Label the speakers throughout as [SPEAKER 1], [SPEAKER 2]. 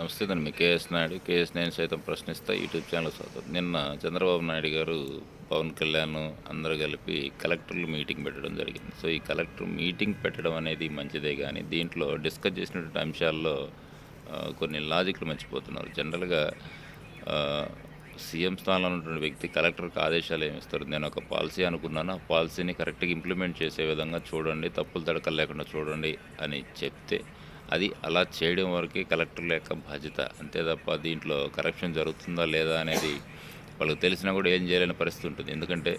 [SPEAKER 1] నమస్తే నేను మీ KS Naidu. KS నేను సైతం ప్రశ్నిస్తా యూట్యూబ్ ఛానల్ స్వాగతం నిన్న చంద్రబాబు నాయుడు గారు పవన్ కళ్యాణ్ అందరూ కలిపి కలెక్టర్లు మీటింగ్ పెట్టడం జరిగింది. సో ఈ కలెక్టర్ మీటింగ్ పెట్టడం అనేది మంచిదే కానీ దీంట్లో డిస్కస్ చేసినటువంటి అంశాల్లో కొన్ని లాజిక్లు మర్చిపోతున్నారు. జనరల్గా సీఎం స్థానంలో ఉన్నటువంటి వ్యక్తి కలెక్టర్కి ఆదేశాలు ఏమి ఇస్తారు? నేను ఒక పాలసీ అనుకున్నాను. ఆ పాలసీని కరెక్ట్గా ఇంప్లిమెంట్ చేసే విధంగా చూడండి. తప్పులు తడకలు లేకుండా చూడండి అని చెప్తే అది అలా చేయడం వరకే కలెక్టర్ల యొక్క బాధ్యత. అంతే తప్ప దీంట్లో కరప్షన్ జరుగుతుందా లేదా అనేది వాళ్ళకి తెలిసినా కూడా ఏం చేయలేని పరిస్థితి ఉంటుంది. ఎందుకంటే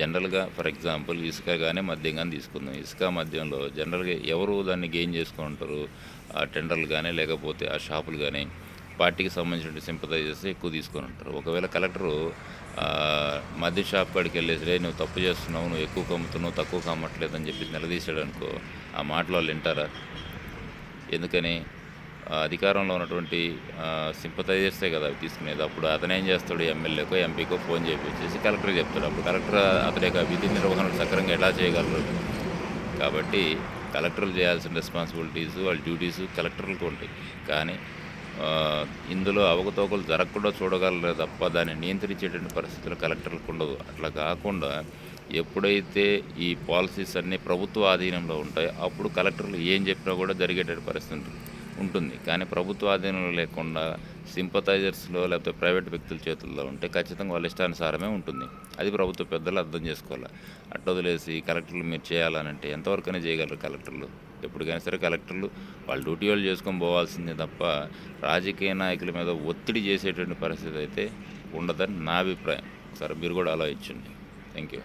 [SPEAKER 1] జనరల్గా ఫర్ ఎగ్జాంపుల్ ఇసుక కానీ మద్యం కానీ తీసుకుందాం. ఇసుక మద్యంలో జనరల్గా ఎవరు దాన్ని గెయిన్ చేసుకుని ఉంటారు ఆ టెండర్లు కానీ లేకపోతే ఆ షాపులు కానీ పార్టీకి సంబంధించిన సింపతైజర్స్ ఎక్కువ తీసుకొని ఉంటారు. ఒకవేళ కలెక్టరు మద్య షాప్ కాడికి వెళ్ళేసి నువ్వు తప్పు చేస్తున్నావు నువ్వు ఎక్కువ కమ్ముతున్నావు తక్కువ కమ్మట్లేదు అని చెప్పి నిలదీశాడు అనుకో ఆ మాటలు వాళ్ళు వింటారా? ఎందుకని అధికారంలో ఉన్నటువంటి సింపతైజర్సే కదా అవి తీసుకునేది. అప్పుడు అతను ఏం చేస్తాడు ఎమ్మెల్యేకో ఎంపీకో ఫోన్ చేపించేసి కలెక్టర్ చెప్తాడు. అప్పుడు కలెక్టర్ అతని యొక్క విధి నిర్వహణ సక్రమంగా ఎలా చేయగలరు? కాబట్టి కలెక్టర్లు చేయాల్సిన రెస్పాన్సిబిలిటీస్ వాళ్ళ డ్యూటీస్ కలెక్టర్లకు ఉంటాయి. కానీ ఇందులో అవకతవకలు జరగకుండా చూడగలరు తప్ప దాన్ని నియంత్రించేటువంటి పరిస్థితులు కలెక్టర్లకు ఉండదు. అట్లా కాకుండా ఎప్పుడైతే ఈ పాలసీస్ అన్నీ ప్రభుత్వ ఆధీనంలో ఉంటాయో అప్పుడు కలెక్టర్లు ఏం చెప్పినా కూడా జరిగేటట్టు పరిస్థితి ఉంటుంది. కానీ ప్రభుత్వ ఆధీనంలో లేకుండా సింపతైజర్స్లో లేకపోతే ప్రైవేట్ వ్యక్తుల చేతుల్లో ఉంటే ఖచ్చితంగా వాళ్ళ ఇష్టానుసారమే ఉంటుంది. అది ప్రభుత్వ పెద్దలు అర్థం చేసుకోవాలి. అట్ట వదిలేసి కలెక్టర్లు మీరు చేయాలనంటే ఎంతవరకైనా చేయగలరు కలెక్టర్లు. ఎప్పటికైనా సరే కలెక్టర్లు వాళ్ళ డ్యూటీ వాళ్ళు చేసుకొని పోవాల్సిందే తప్ప రాజకీయ నాయకుల మీద ఒత్తిడి చేసేటువంటి పరిస్థితి అయితే ఉండదని నా అభిప్రాయం. సరే మీరు కూడా ఆలోచించండి. Thank you